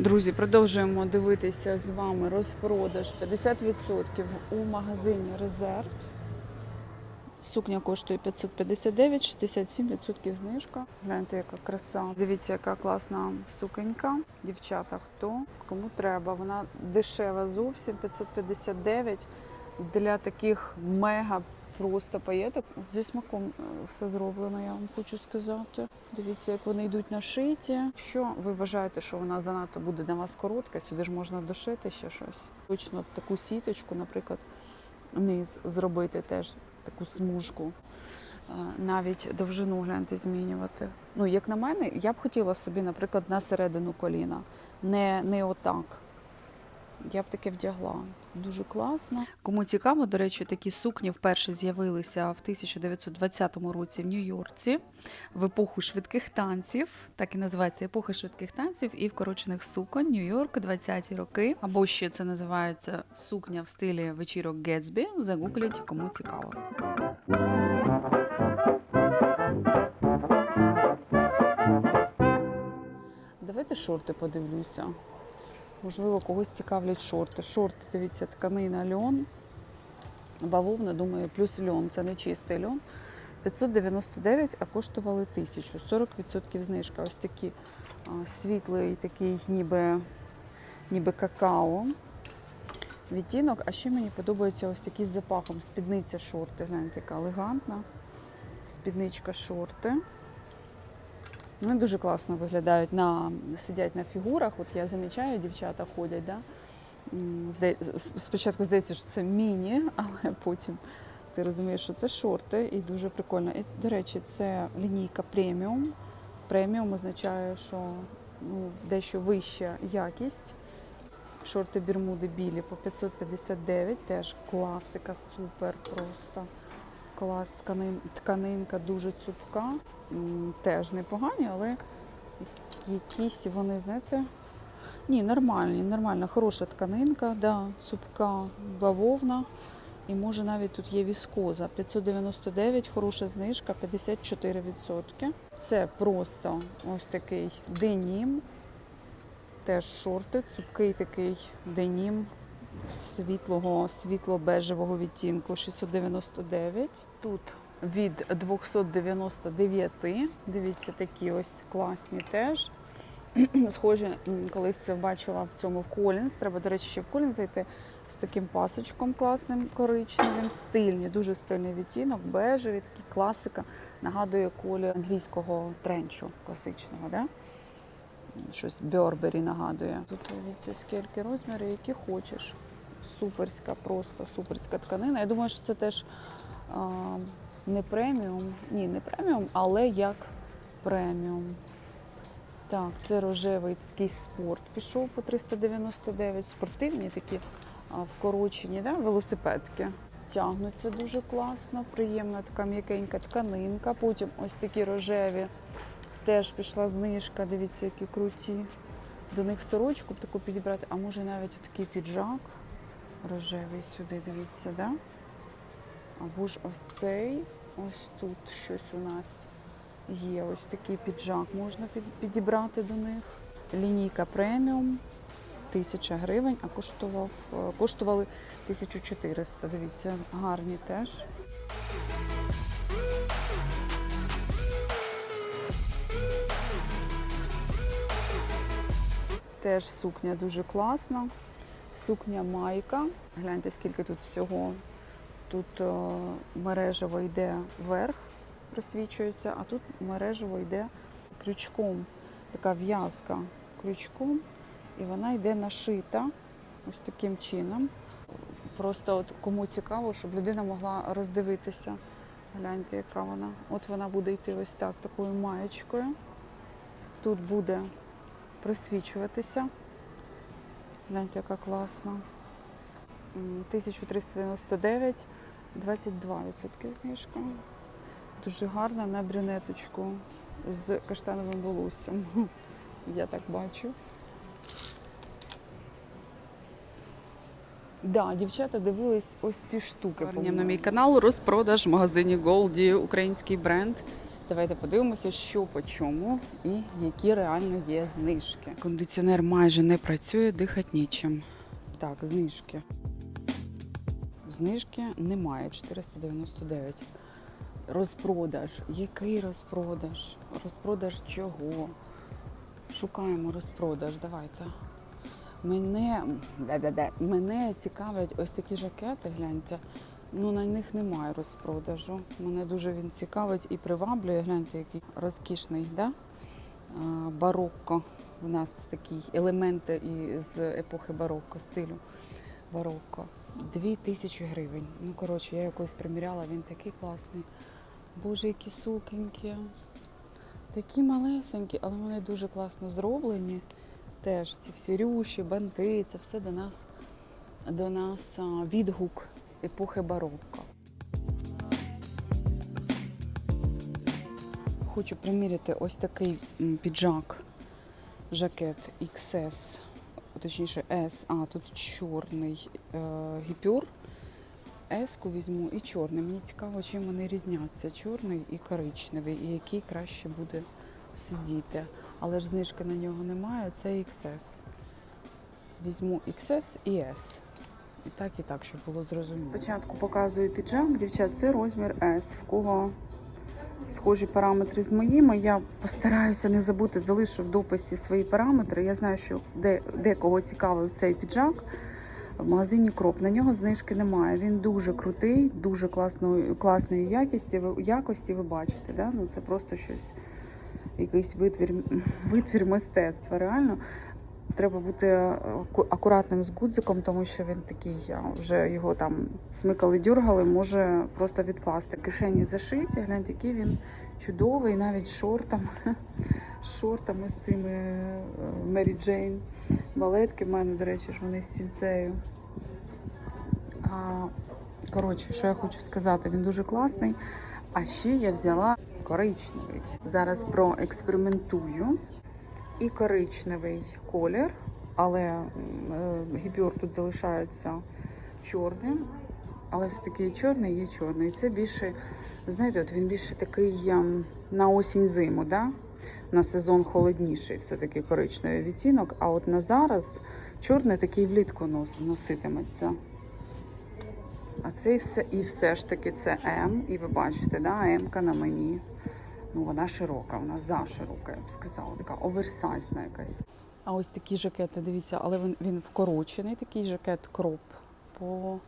Друзі, продовжуємо дивитися з вами розпродаж 50% у магазині Резерв. Сукня коштує 559, 67% знижка. Гляньте, яка краса. Дивіться, яка класна сукенька. Дівчата, хто кому треба. Вона дешева зовсім 559 для таких мега просто паєток. Зі смаком е, все зроблено, я вам хочу сказати. Дивіться, як вони йдуть на шиті. Якщо ви вважаєте, що вона занадто буде на вас коротка, сюди ж можна дошити ще щось. Точно таку сіточку, наприклад, низ зробити теж таку смужку. Е, Навіть довжину гляньте змінювати. Ну, як на мене, я б хотіла собі, наприклад, на середину коліна. Не, не отак. Я б таке вдягла. Дуже класно. Кому цікаво, до речі, такі сукні вперше з'явилися в 1920 році в Нью-Йорці в епоху швидких танців. Так і називається епоха швидких танців і вкорочених суконь Нью-Йорк, 20-ті роки. Або ще це називається сукня в стилі вечірок Гетсбі. Загугліть, кому цікаво. Давайте шорти подивлюся. Можливо, когось цікавлять шорти. Шорти, дивіться, тканина льон. Бавовна, думаю, плюс льон. Це не чистий льон. 599, а коштували 1000. 40% знижка. Ось такі світлий, такий ніби, ніби какао. Відтінок. А ще мені подобається ось такі з запахом. Спідниця шорти. Гляньте, яка елегантна. Спідничка шорти. Вони дуже класно виглядають на сидять на фігурах. От я замічаю, дівчата ходять. Да? Спочатку здається, що це міні, але потім ти розумієш, що це шорти і дуже прикольно. І, до речі, це лінійка преміум. Преміум означає, що ну, дещо вища якість. Шорти Бермуди білі по 559, теж класика, супер просто. Клас, тканин, тканинка дуже цупка. Теж непогані, але якісь вони, знаєте, ні, нормальні, нормальна, хороша тканинка, да, цупка бавовна. І може навіть тут є віскоза. 599, хороша знижка, 54%. Це просто ось такий денім. Теж шорти, цупкий такий денім світлого, світло-бежевого відтінку 699. Тут від 299. Дивіться, такі ось класні теж. Схожі, колись це бачила в цьому в Колінс. Треба, до речі, ще в Колінс зайти з таким пасочком класним, коричневим, стильні, дуже стильний відтінок, бежевий, такий класика. Нагадує колір англійського тренчу класичного. Да? Щось Бьорбері нагадує. Тут дивіться, скільки розмірів, які хочеш. Суперська, просто суперська тканина. Я думаю, що це теж а, не преміум. Ні, не преміум, але як преміум. Так, це рожевий такий спорт пішов по 399. Спортивні такі а, вкорочені, да? велосипедки. Тягнуться дуже класно, приємна така м'якенька тканинка. Потім ось такі рожеві. Теж пішла знижка, дивіться, які круті. До них сорочку б таку підібрати, а може навіть такий піджак рожевий сюди, дивіться, да? Або ж ось цей, ось тут щось у нас є. Ось такий піджак можна підібрати до них. Лінійка преміум 1000 гривень, а коштував, е, коштували 1400. Дивіться, гарні теж. Теж сукня дуже класна. Сукня майка. Гляньте, скільки тут всього. Тут е, мережево йде вверх, просвічується, а тут мережево йде крючком. Така в'язка крючком, і вона йде нашита ось таким чином. Просто от кому цікаво, щоб людина могла роздивитися. Гляньте, яка вона. От вона буде йти ось так, такою маєчкою. Тут буде просвічуватися. Гляньте, яка класна. 1399, 22% знижка. Дуже гарна на брюнеточку з каштановим волоссям. Я так бачу. Да, дівчата дивились ось ці штуки. Повернемо на мій канал розпродаж в магазині Голді, український бренд. Давайте подивимося, що по чому і які реально є знижки. Кондиціонер майже не працює, дихати нічим. Так, знижки. Знижки немає 499. Розпродаж. Який розпродаж? Розпродаж чого? Шукаємо розпродаж. Давайте. Мене, мене цікавлять ось такі жакети, гляньте. Ну, на них немає розпродажу. Мене дуже він цікавить і приваблює. Гляньте, який розкішний, да? Барокко. У нас такі елементи із епохи барокко, стилю барокко. Дві тисячі гривень. Ну, коротше, я якось приміряла, він такий класний. Боже, які сукенькі. Такі малесенькі, але вони дуже класно зроблені. Теж ці всі рюші, банти, це все до нас, до нас відгук епохи барокко. Хочу приміряти ось такий піджак, жакет XS, точніше S, а тут чорний е, гіпюр. Еску візьму і чорний. Мені цікаво, чим вони різняться. Чорний і коричневий, і який краще буде сидіти. Але ж знижки на нього немає, це XS. Візьму XS і S. І так, і так, щоб було зрозуміло. Спочатку показую піджак, дівчат, це розмір S. В кого схожі параметри з моїми. Я постараюся не забути, залишу в дописі свої параметри. Я знаю, що де, декого цікавив цей піджак. В магазині Кроп. На нього знижки немає. Він дуже крутий, дуже класної, класної якості. Якості ви бачите. Да? Ну, це просто щось, якийсь витвір, витвір мистецтва. Реально. Треба бути акуратним з гудзиком, тому що він такий, а, вже його там смикали, дюргали, може просто відпасти. Кишені зашиті, гляньте, який він чудовий, навіть шортом, шортами з цими е, Мері Джейн. Балетки в мене, до речі, ж вони з сінцею. А, коротше, що я хочу сказати, він дуже класний. А ще я взяла коричневий. Зараз проекспериментую. І коричневий колір, але е, гіпюр тут залишається чорним. Але все таки чорний є чорний. І це більше, знаєте, от він більше такий ем, на осінь зиму, да? на сезон холодніший, все-таки коричневий відтінок. А от на зараз чорний такий влітку нос, носитиметься. А це і все, і все ж таки це М. І ви бачите, да, М-ка на мені. Ну, вона широка, вона заширока, я б сказала, така оверсайзна якась. А ось такі жакети, дивіться, але він, він вкорочений, такий жакет кроп по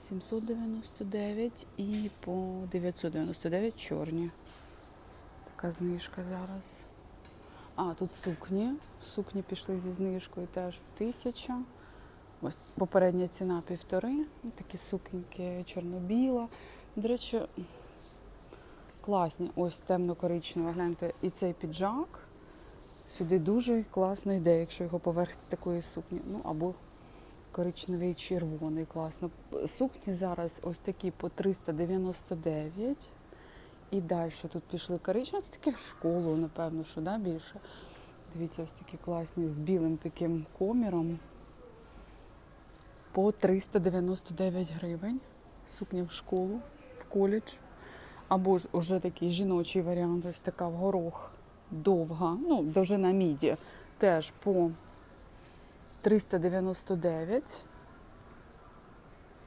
799 і по 999 чорні. Така знижка зараз. А, тут сукні. Сукні пішли зі знижкою теж в тисяча. Ось попередня ціна півтори. Такі сукньки чорно-біла. До речі, класні. Ось темно-коричнева, гляньте, і цей піджак сюди дуже класно йде, якщо його поверх такої сукні. Ну або коричневий червоний, класно. Сукні зараз ось такі по 399. І далі тут пішли коричневі. Це таке в школу, напевно, що да, більше. Дивіться, ось такі класні з білим таким коміром. По 399 гривень. Сукня в школу, в коледж. Або ж уже такий жіночий варіант, ось така в горох довга, ну, довжина міді, теж по 399.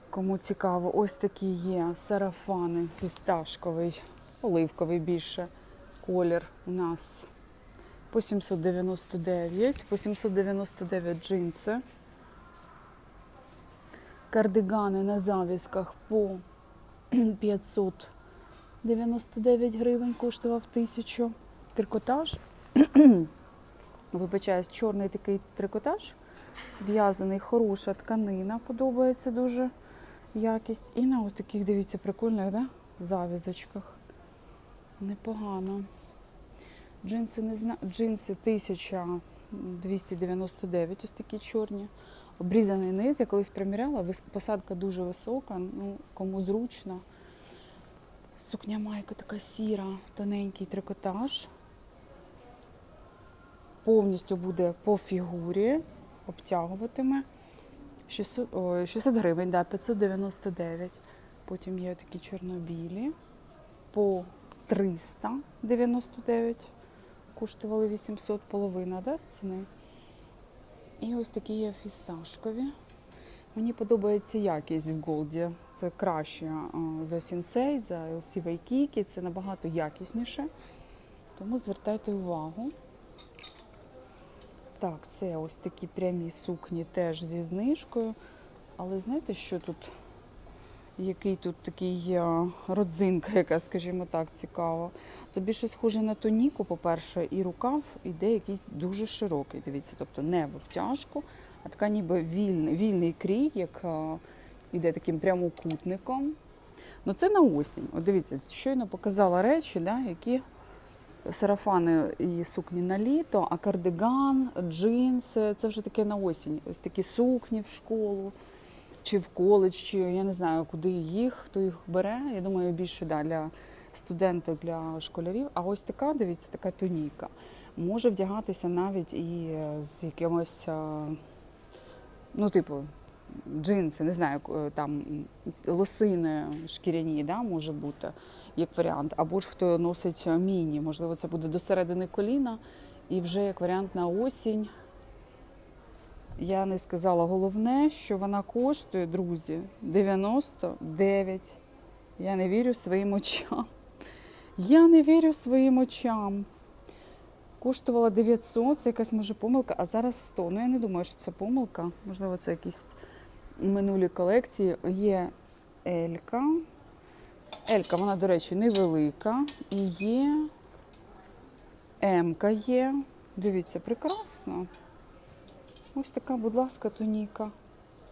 Кому цікаво, ось такі є сарафани, фісташковий, оливковий більше колір у нас по 799, по 799 джинси. Кардигани на завісках по 599 гривень коштував тисячу. Трикотаж. Вибачаюсь, чорний такий трикотаж. В'язаний, хороша тканина, подобається дуже якість. І на ось таких, дивіться, прикольних, да? завізочках. Непогано. Джинси не зна... Джинси 1299, ось такі чорні. Обрізаний низ, я колись приміряла, посадка дуже висока, ну, кому зручно. Сукня майка така сіра, тоненький трикотаж. Повністю буде по фігурі, обтягуватиме. 600, ой, 600 гривень, да, 599. Потім є такі чорно-білі по 399. Коштували 800 половина, да, ціни. І ось такі є фісташкові. Мені подобається якість в Голді. Це краще за Сінсей, за LC Waikiki, це набагато якісніше. Тому звертайте увагу. Так, це ось такі прямі сукні теж зі знижкою. Але знаєте, що тут? Який тут такий е, родзинка, яка, скажімо так, цікава. Це більше схоже на тоніку, по-перше, і рукав іде якийсь дуже широкий. Дивіться, тобто не в обтяжку, а така ніби вільний, вільний крій, як е, іде таким прямокутником. Ну це на осінь. От дивіться, щойно показала речі, да, які сарафани і сукні на літо, а кардиган, джинси це вже таке на осінь. Ось такі сукні в школу чи в коледж, чи я не знаю, куди їх, хто їх бере. Я думаю, більше да, для студентів, для школярів. А ось така, дивіться, така тонійка. Може вдягатися навіть і з якимось, е, ну, типу, джинси, не знаю, е, там лосини шкіряні, да, може бути, як варіант. Або ж хто носить міні, можливо, це буде до середини коліна. І вже як варіант на осінь. Я не сказала головне, що вона коштує, друзі, 99. Я не вірю своїм очам. Я не вірю своїм очам. Коштувала 900, це якась може помилка, а зараз 100. Ну я не думаю, що це помилка. Можливо, це якісь минулі колекції. Є Елька. Елька, вона, до речі, невелика. І є Емка є. Дивіться, прекрасно. Ось така, будь ласка, туніка.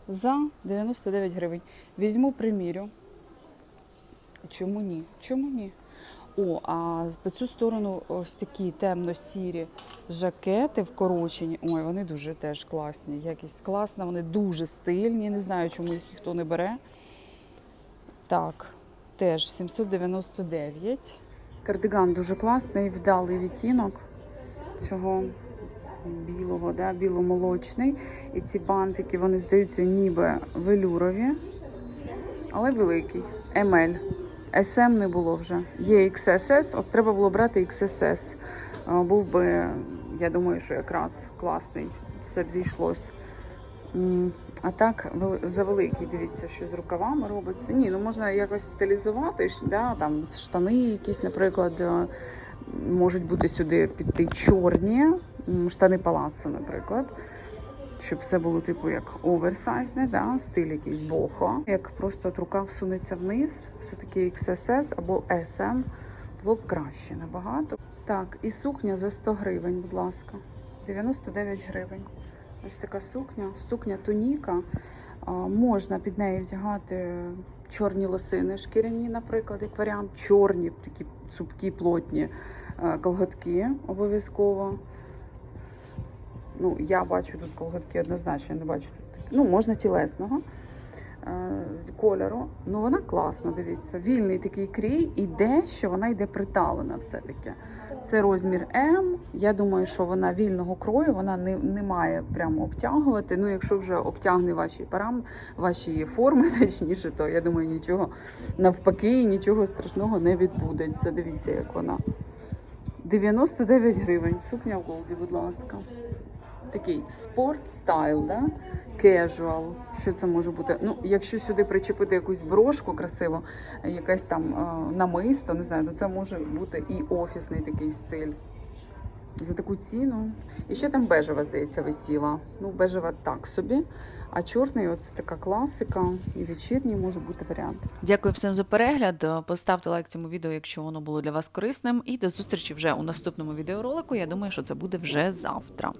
За 99 гривень. Візьму примірю. Чому ні? Чому ні? О, а по цю сторону ось такі темно-сірі жакети вкорочені. Ой, вони дуже теж класні. Якість класна, вони дуже стильні. Не знаю, чому їх ніхто не бере. Так, теж 799. Кардиган дуже класний, вдалий відтінок цього білого, да, біломолочний. І ці бантики, вони здаються ніби велюрові, але великий. ML. SM не було вже. Є XSS, от треба було брати XSS. А, Був би, я думаю, що якраз класний, все б зійшлось. А так, вели- завеликий, дивіться, що з рукавами робиться. Ні, ну можна якось стилізувати, да, там штани якісь, наприклад, е, можуть бути сюди піти чорні, штани палацу, наприклад. Щоб все було типу як оверсайзне, да? стиль якийсь бохо. Як просто от рука всунеться вниз, все-таки XSS або SM, було б краще набагато. Так, і сукня за 100 гривень, будь ласка. 99 гривень. Ось така сукня, сукня туніка. Можна під неї вдягати чорні лосини шкіряні, наприклад, як варіант. Чорні, такі цупкі, плотні е, колготки обов'язково. Ну, я бачу тут колготки однозначно, я не бачу тут. Ну, можна тілесного е, кольору. Ну, вона класна, дивіться. Вільний такий крій, іде, що вона йде приталена все-таки. Це розмір М. Я думаю, що вона вільного крою, вона не, не має прямо обтягувати. Ну, якщо вже обтягне ваші парам, ваші форми, точніше, то я думаю, нічого навпаки, нічого страшного не відбудеться. Дивіться, як вона. 99 гривень. Сукня в голді, будь ласка. Такий спорт стайл, да? casual. Що це може бути? Ну, якщо сюди причепити якусь брошку красиву, якась там е, намисто, не знаю, то це може бути і офісний такий стиль. За таку ціну. І ще там бежева, здається, висіла. Ну, бежева так собі. А чорний, оце така класика, і вечірній може бути варіант. Дякую всім за перегляд. Поставте лайк цьому відео, якщо воно було для вас корисним. І до зустрічі вже у наступному відеоролику. Я думаю, що це буде вже завтра.